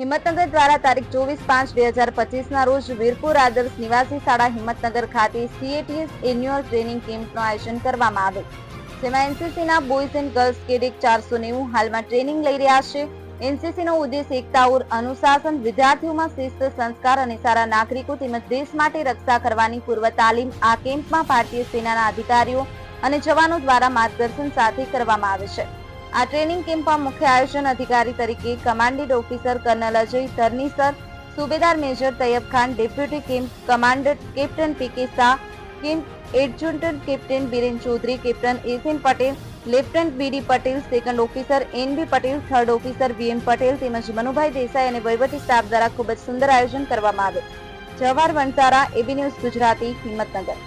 હિંમતનગર દ્વારા તારીખ ચોવીસ પાંચ બે હજાર પચીસના રોજ વીરપુર આદર્શ નિવાસી શાળા હિંમતનગર ખાતે સીએટીએસ એન્યુઅલ ટ્રેનિંગ કેમ્પનું આયોજન કરવામાં આવ્યું. જેમાં એનસીસીના બોયઝ એન્ડ ગર્લ્સ કેડેટ ચારસો નેવું હાલમાં ટ્રેનિંગ લઈ રહ્યા છે. એનસીસીનો ઉદ્દેશ એકતા ઓર અનુશાસન, વિદ્યાર્થીઓમાં શિસ્ત, સંસ્કાર અને સારા નાગરિકો તેમજ દેશ માટે રક્ષા કરવાની પૂર્વ તાલીમ આ કેમ્પમાં ભારતીય સેનાના અધિકારીઓ અને જવાનો દ્વારા માર્ગદર્શન સાથે કરવામાં આવે છે. આ ટ્રેનિંગ કેમ્પમાં મુખ્ય આયોજન અધિકારી તરીકે commanding officer colonel Ajay sir, subedar major Taiyab Khan, deputy camp commander captain PK Shah camp adjutant captain Biren Chaudhary, captain SN Patel, lieutenant BD Patel, second officer N B Patel, third officer VM Patel તેમજ મનુભાઈ દેસાઈ અને વહીવટી staff દ્વારા ખૂબ જ સુંદર આયોજન કરવામાં આવ્યું. Jawahar Vansara AB news Gujarati, Himmatnagar.